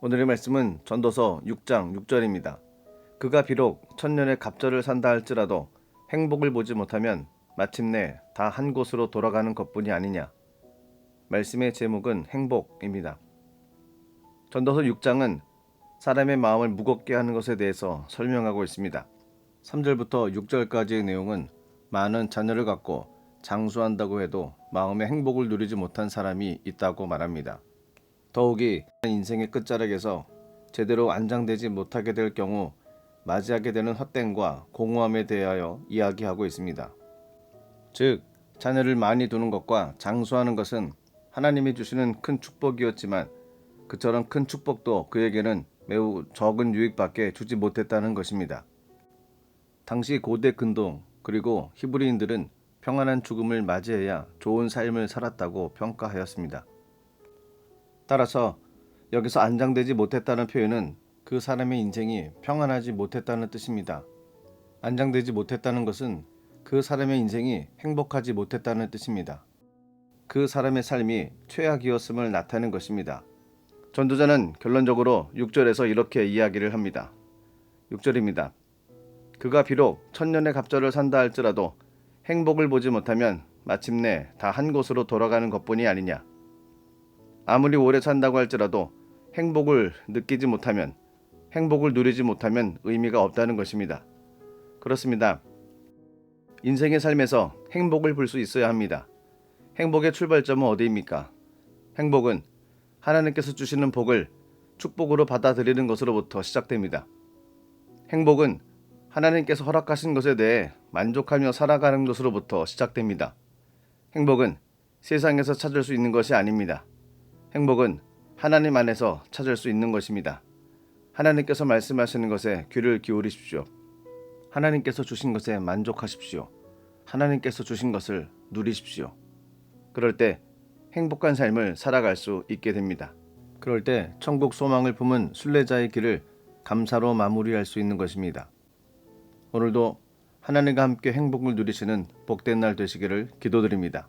오늘의 말씀은 전도서 6장 6절입니다. 그가 비록 천년의 갑절을 산다 할지라도 행복을 보지 못하면 마침내 다 한 곳으로 돌아가는 것뿐이 아니냐. 말씀의 제목은 행복입니다. 전도서 6장은 사람의 마음을 무겁게 하는 것에 대해서 설명하고 있습니다. 3절부터 6절까지의 내용은 많은 자녀를 갖고 장수한다고 해도 마음의 행복을 누리지 못한 사람이 있다고 말합니다. 더욱이 인생의 끝자락에서 제대로 안장되지 못하게 될 경우 맞이하게 되는 헛됨과 공허함에 대하여 이야기하고 있습니다. 즉, 자녀를 많이 두는 것과 장수하는 것은 하나님이 주시는 큰 축복이었지만 그처럼 큰 축복도 그에게는 매우 적은 유익밖에 주지 못했다는 것입니다. 당시 고대 근동 그리고 히브리인들은 평안한 죽음을 맞이해야 좋은 삶을 살았다고 평가하였습니다. 따라서 여기서 안장되지 못했다는 표현은 그 사람의 인생이 평안하지 못했다는 뜻입니다. 안장되지 못했다는 것은 그 사람의 인생이 행복하지 못했다는 뜻입니다. 그 사람의 삶이 최악이었음을 나타내는 것입니다. 전도자는 결론적으로 6절에서 이렇게 이야기를 합니다. 6절입니다. 그가 비록 천년의 갑절을 산다 할지라도 행복을 보지 못하면 마침내 다 한 곳으로 돌아가는 것뿐이 아니냐. 아무리 오래 산다고 할지라도 행복을 느끼지 못하면 행복을 누리지 못하면 의미가 없다는 것입니다. 그렇습니다. 인생의 삶에서 행복을 볼 수 있어야 합니다. 행복의 출발점은 어디입니까? 행복은 하나님께서 주시는 복을 축복으로 받아들이는 것으로부터 시작됩니다. 행복은 하나님께서 허락하신 것에 대해 만족하며 살아가는 것으로부터 시작됩니다. 행복은 세상에서 찾을 수 있는 것이 아닙니다. 행복은 하나님 안에서 찾을 수 있는 것입니다. 하나님께서 말씀하시는 것에 귀를 기울이십시오. 하나님께서 주신 것에 만족하십시오. 하나님께서 주신 것을 누리십시오. 그럴 때 행복한 삶을 살아갈 수 있게 됩니다. 그럴 때 천국 소망을 품은 순례자의 길을 감사로 마무리할 수 있는 것입니다. 오늘도 하나님과 함께 행복을 누리시는 복된 날 되시기를 기도드립니다.